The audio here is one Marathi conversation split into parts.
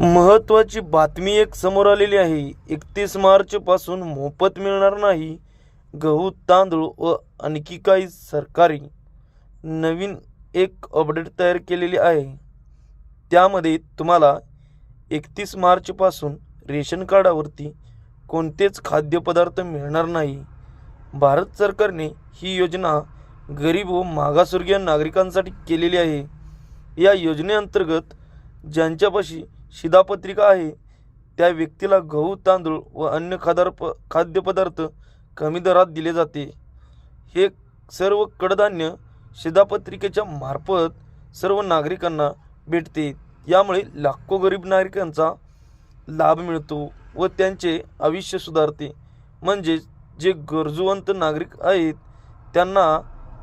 महत्त्वाची बातमी एक समोर आलेली आहे. एकतीस मार्चपासून मोफत मिळणार नाही. गहू तांदूळ व आणखी काही सरकारी नवीन एक अपडेट तयार केलेली आहे. त्यामध्ये तुम्हाला एकतीस मार्चपासून रेशन कार्डावरती कोणतेच खाद्यपदार्थ मिळणार नाही. भारत सरकारने ही योजना गरीब व मागासवर्गीय नागरिकांसाठी केलेली आहे. या योजनेअंतर्गत ज्यांच्यापाशी शिधापत्रिका आहे. त्या व्यक्तीला गहू तांदूळ व अन्य खादार प खाद्यपदार्थ कमी दरात दिले जाते. हे सर्व कडधान्य शिधापत्रिकेच्या मार्फत सर्व नागरिकांना भेटते. यामुळे लाखो गरीब नागरिकांचा लाभ मिळतो व त्यांचे आयुष्य सुधारते. म्हणजेच जे गरजूवंत नागरिक आहेत त्यांना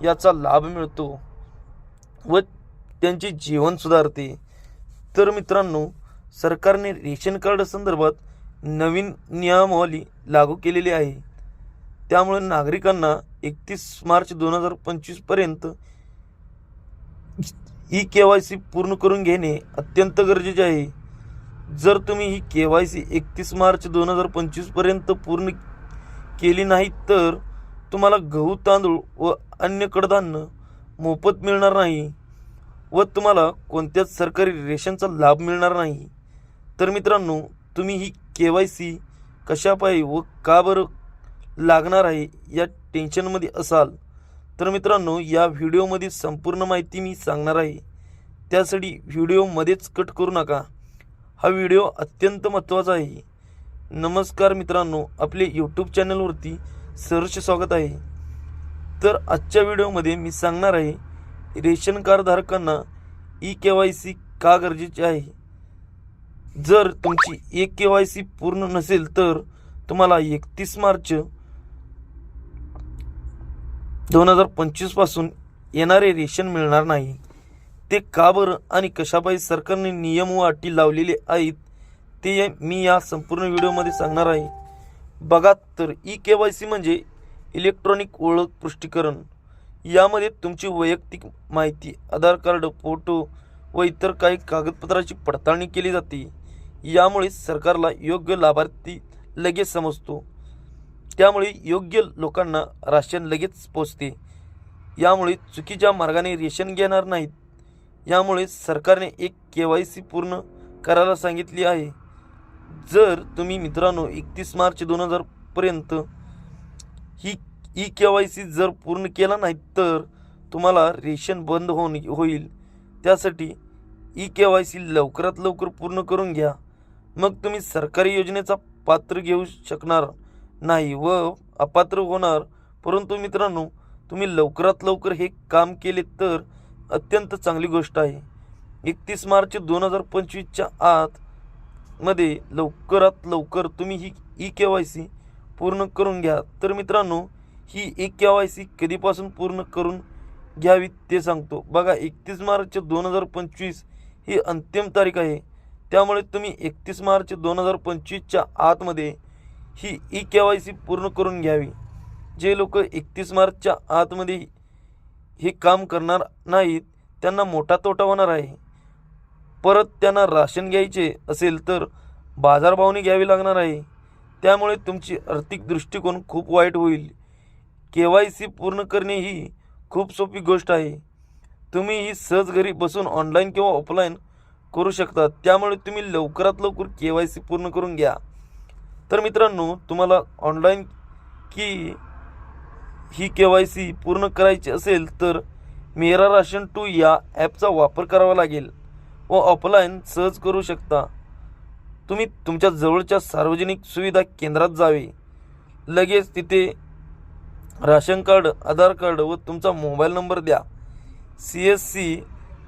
याचा लाभ मिळतो व त्यांचे जीवन सुधारते. तर मित्रांनो सरकारने रेशन कार्ड संदर्भात नवीन नियमावली लागू केलेली आहे. त्यामुळे नागरिकांना एकतीस मार्च दोन हजार पंचवीसपर्यंत ई के वाय सी पूर्ण करून घेणे अत्यंत गरजेचे आहे. जर तुम्ही ही के वाय सी एकतीस मार्च दोन हजार पंचवीसपर्यंत पूर्ण केली नाही तर तुम्हाला गहू तांदूळ व अन्य कडधान्य मोफत मिळणार नाही व तुम्हाला कोणत्याच सरकारी रेशनचा लाभ मिळणार नाही. तर मित्रांनो तुम्ही ही के वाय सी कशापायी व का बरं लागणार आहे या टेन्शनमध्ये असाल? तर मित्रांनो या व्हिडिओमध्ये संपूर्ण माहिती मी सांगणार आहे. त्यासाठी व्हिडिओमध्येच कट करू नका. हा व्हिडिओ अत्यंत महत्त्वाचा आहे. नमस्कार मित्रांनो आपले यूट्यूब चॅनलवरती सहर्ष स्वागत आहे. तर आजच्या व्हिडिओमध्ये मी सांगणार आहे रेशन कार्डधारकांना ई के वाय सी का गरजेची आहे? जर तुमची एक के वाय सी पूर्ण नसेल तर तुम्हाला एकतीस मार्च दोन हजार पंचवीसपासून येणारे रेशन मिळणार नाही. ते का बरं आणि कशापायी सरकारने नियम व अटी लावलेले आहेत ते मी या संपूर्ण व्हिडिओमध्ये सांगणार आहे. बघा तर ई के वाय सी म्हणजे इलेक्ट्रॉनिक ओळख पुष्टीकरण. यामध्ये तुमची वैयक्तिक माहिती आधार कार्ड फोटो व इतर काही कागदपत्राची पडताळणी केली जाते. यामुळे सरकारला योग्य लाभार्थी लगेच समजतो. त्यामुळे योग्य लोकांना राशन लगेच पोचते. यामुळे चुकीच्या मार्गाने रेशन घेणार नाहीत. यामुळे सरकारने एक के वाय सी पूर्ण करायला सांगितली आहे. जर तुम्ही मित्रांनो एकतीस मार्च दोन हजारपर्यंत ही ई के वाय सी जर पूर्ण केला नाही तर तुम्हाला रेशन बंद होऊन होईल. त्यासाठी ई के वाय सी लवकरात लवकर पूर्ण करून घ्या. मग तुम्ही सरकारी योजनेचा पात्र घेऊ शकणार नाही व अपात्र होणार. परंतु मित्रांनो तुम्ही लवकरात लवकर हे काम केले तर अत्यंत चांगली गोष्ट आहे. एकतीस मार्च दोन हजार पंचवीसच्या आत मध्ये लवकरात लवकर तुम्ही ही ई के वाय सी पूर्ण करून घ्या. तर मित्रांनो ही ई के वाय सी कधीपासून पूर्ण करून घ्यावी ते सांगतो. बघा एकतीस मार्च दोन हजार पंचवीस ही अंतिम तारीख आहे. त्यामुळे तुम्ही एकतीस मार्च दोन हजार पंचवीसच्या आतमध्ये ही ई के वाय सी पूर्ण करून घ्यावी. जे लोक एकतीस मार्चच्या आतमध्ये हे काम करणार नाहीत त्यांना मोठा तोटा होणार आहे. परत त्यांना राशन घ्यायचे असेल तर बाजारभावने घ्यावी लागणार आहे. त्यामुळे तुमची आर्थिक दृष्टिकोन खूप वाईट होईल. के वाय सी पूर्ण करणे ही खूप सोपी गोष्ट आहे. तुम्ही ही सहज घरी बसून ऑनलाईन किंवा ऑफलाईन करू शकता. त्यामुळे तुम्ही लवकरात लवकर के वाय सी पूर्ण करून घ्या. तर मित्रांनो तुम्हाला ऑनलाईन की ही के वाय सी पूर्ण करायची असेल तर मेरा राशन टू या ॲपचा वापर करावा लागेल व ऑफलाईन सहज करू शकता. तुम्ही तुमच्या जवळच्या सार्वजनिक सुविधा केंद्रात जावे. लगेच तिथे राशन कार्ड आधार कार्ड व तुमचा मोबाईल नंबर द्या. सी एस सी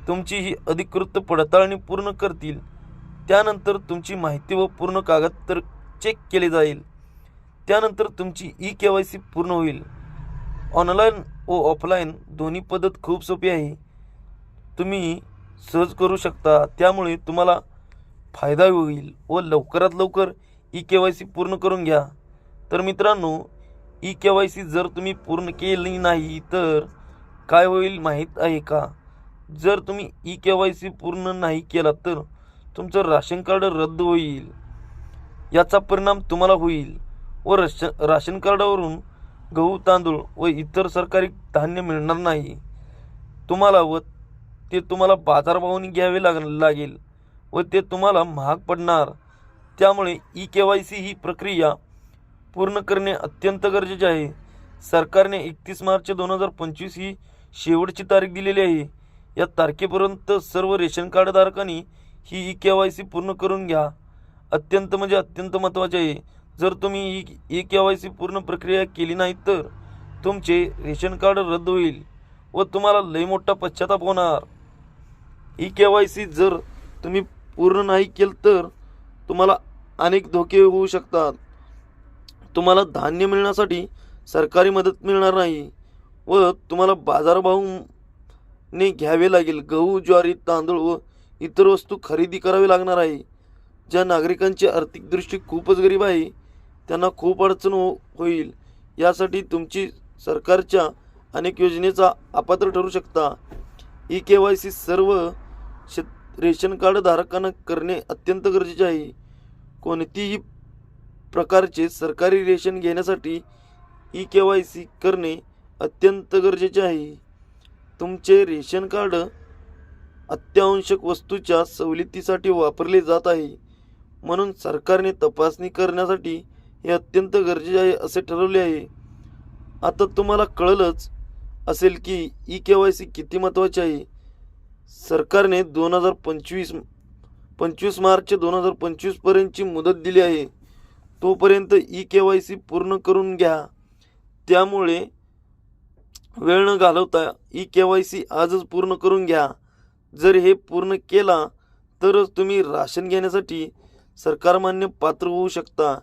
तुमची ही अधिकृत पडताळणी पूर्ण करतील. त्यानंतर तुमची माहिती व पूर्ण कागदपत्र चेक केले जाईल. त्यानंतर तुमची ई के वाय सी पूर्ण होईल. ऑनलाईन व ऑफलाईन दोन्ही पद्धत खूप सोपी आहे. तुम्ही सहज करू शकता. त्यामुळे तुम्हाला फायदा होईल व लवकरात लवकर ई के वाय सी पूर्ण करून घ्या. तर मित्रांनो ई के वाय सी जर तुम्ही पूर्ण केली नाही तर काय होईल माहीत आहे का? जर तुम्ही ई के वाय सी पूर्ण नाही केला तर तुमचं राशन कार्ड रद्द होईल. याचा परिणाम तुम्हाला होईल व रश राशन कार्डावरून गहू तांदूळ व इतर सरकारी धान्य मिळणार नाही. तुम्हाला व ते तुम्हाला बाजारभावाने घ्यावे लाग लागेल व ते तुम्हाला महाग पडणार. त्यामुळे ई के वाय सी ही प्रक्रिया पूर्ण करणे अत्यंत गरजेचे आहे. सरकारने एकतीस मार्च दोन हजार पंचवीस ही शेवटची तारीख दिलेली आहे. या तारखेपर्यंत सर्व रेशन कार्डधारकांनी ही ई के वाय सी पूर्ण करून घ्या. अत्यंत म्हणजे अत्यंत महत्त्वाचे आहे. जर तुम्ही E E K Y C पूर्ण प्रक्रिया केली नाही तर तुमचे रेशन कार्ड रद्द होईल व तुम्हाला लई मोठा पश्चाताप होणार. ई के वाय सी जर तुम्ही पूर्ण नाही केलं तर तुम्हाला अनेक धोके होऊ शकतात. तुम्हाला धान्य मिळण्यासाठी सरकारी मदत मिळणार नाही व तुम्हाला बाजारभाव ने घ्यावे लागेल. गहू ज्वारी तांदूळ व इतर वस्तू खरेदी करावी लागणार आहे. ज्या नागरिकांची आर्थिकदृष्टी खूपच गरीब आहे त्यांना खूप अडचण हो होईल. यासाठी तुमची सरकारच्या अनेक योजनेचा अपात्र ठरू शकता. ई के वाय सी सर्व शेत रेशन कार्ड धारकांना करणे अत्यंत गरजेचे आहे. कोणतीही प्रकारचे सरकारी रेशन घेण्यासाठी ई के वाय सी करणे अत्यंत गरजेचे आहे. तुमचे रेशन कार्ड अत्यावश्यक वस्तूच्या सवलतीसाठी वापरले जात आहे. म्हणून सरकारने तपासणी करण्यासाठी हे अत्यंत गरजेचे आहे असे ठरवले आहे. आता तुम्हाला कळलंच असेल की ई के वाय सी किती महत्त्वाची आहे. सरकारने दोन हजार पंचवीस पंचवीस मार्च दोन हजार पंचवीसपर्यंतची मुदत दिली आहे. तोपर्यंत ई के वाय सी पूर्ण करून घ्या. त्यामुळे वेळ न घालवता ई के वाय सी आजच पूर्ण करून घ्या. जर हे पूर्ण केला तरच तुम्ही राशन घेण्यासाठी सरकारमान्य पात्र होऊ शकता.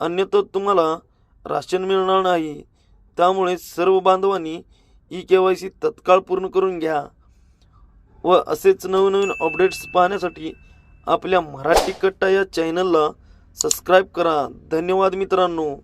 अन्यथा तुम्हाला राशन मिळणार नाही. त्यामुळे सर्व बांधवांनी ई के वाय सी तत्काळ पूर्ण करून घ्या. व असेच नवनवीन अपडेट्स पाहण्यासाठी आपल्या मराठी कट्टा या चॅनलला सबस्क्राईब करा. धन्यवाद मित्रांनो.